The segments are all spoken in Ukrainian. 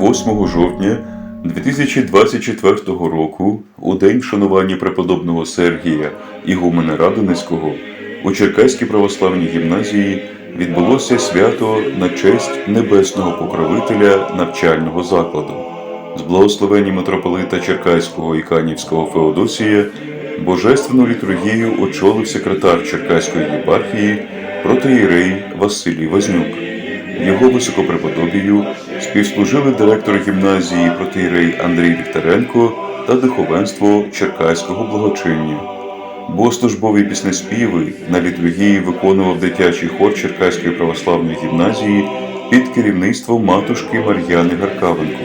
8 жовтня 2024 року, у день вшанування преподобного Сергія Ігумена Радонецького, у Черкаській православній гімназії відбулося свято на честь небесного покровителя навчального закладу. З благословенні митрополита Черкаського і Канівського Феодосія божественну літургію очолив секретар Черкаської єпархії протоїрей Василій Вознюк. Його високопреподобію співслужили директор гімназії протиєрей Андрій Вікторенко та духовенство Черкаського благочиння. Богослужбові піснеспіви на літургії виконував дитячий хор Черкаської православної гімназії під керівництвом матушки Мар'яни Гаркавенко.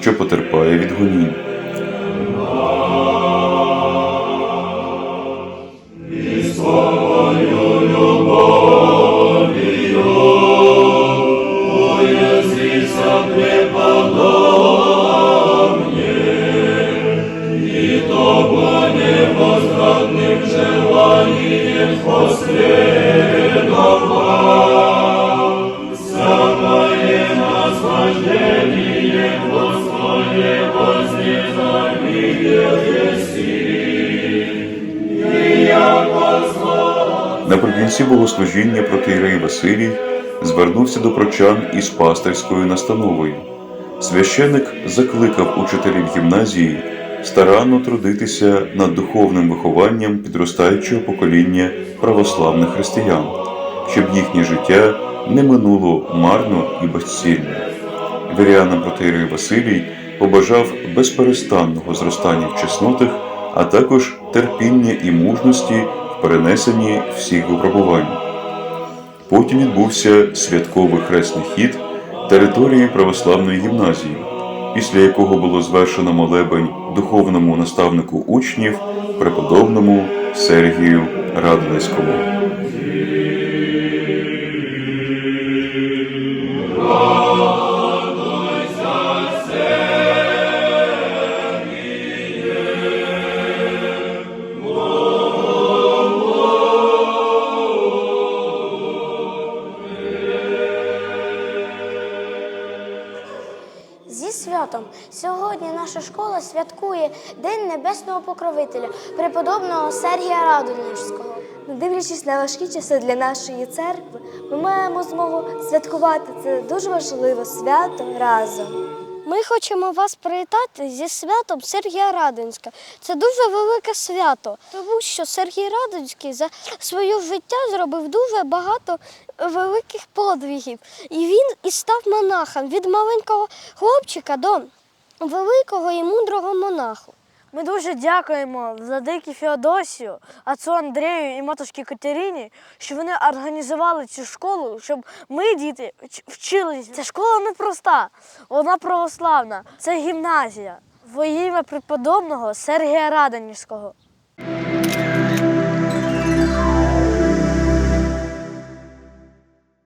що потерпає від гонінь. Наприкінці богослужіння протиєрей Василій звернувся до прочан із пастирською настановою. Священик закликав учителів гімназії старанно трудитися над духовним вихованням підростаючого покоління православних християн, щоб їхнє життя не минуло марно і безцільно. Вірянам протиєрей Василій побажав безперестанного зростання в чеснотах, а також терпіння і мужності в перенесенні всіх випробувань. Потім відбувся святковий хресний хід території православної гімназії, після якого було звершено молебень духовному наставнику учнів, преподобному Сергію Радонецькому. Святом сьогодні наша школа святкує День Небесного Покровителя, преподобного Сергія Радонежського. Не дивлячись на важкі часи для нашої церкви, ми маємо змогу святкувати це дуже важливе свято разом. Ми хочемо вас привітати зі святом Сергія Радинська. Це дуже велике свято, тому що Сергій Радонський за своє життя зробив дуже багато великих подвигів. І він і став монахом від маленького хлопчика до великого і мудрого монаху. Ми дуже дякуємо владикі Феодосію, отцу Андрею і матушці Катерині, що вони організували цю школу, щоб ми, діти, вч- вчилися. Ця школа не проста, вона православна. Це гімназія. Во ім'я преподобного Сергія Радонівського.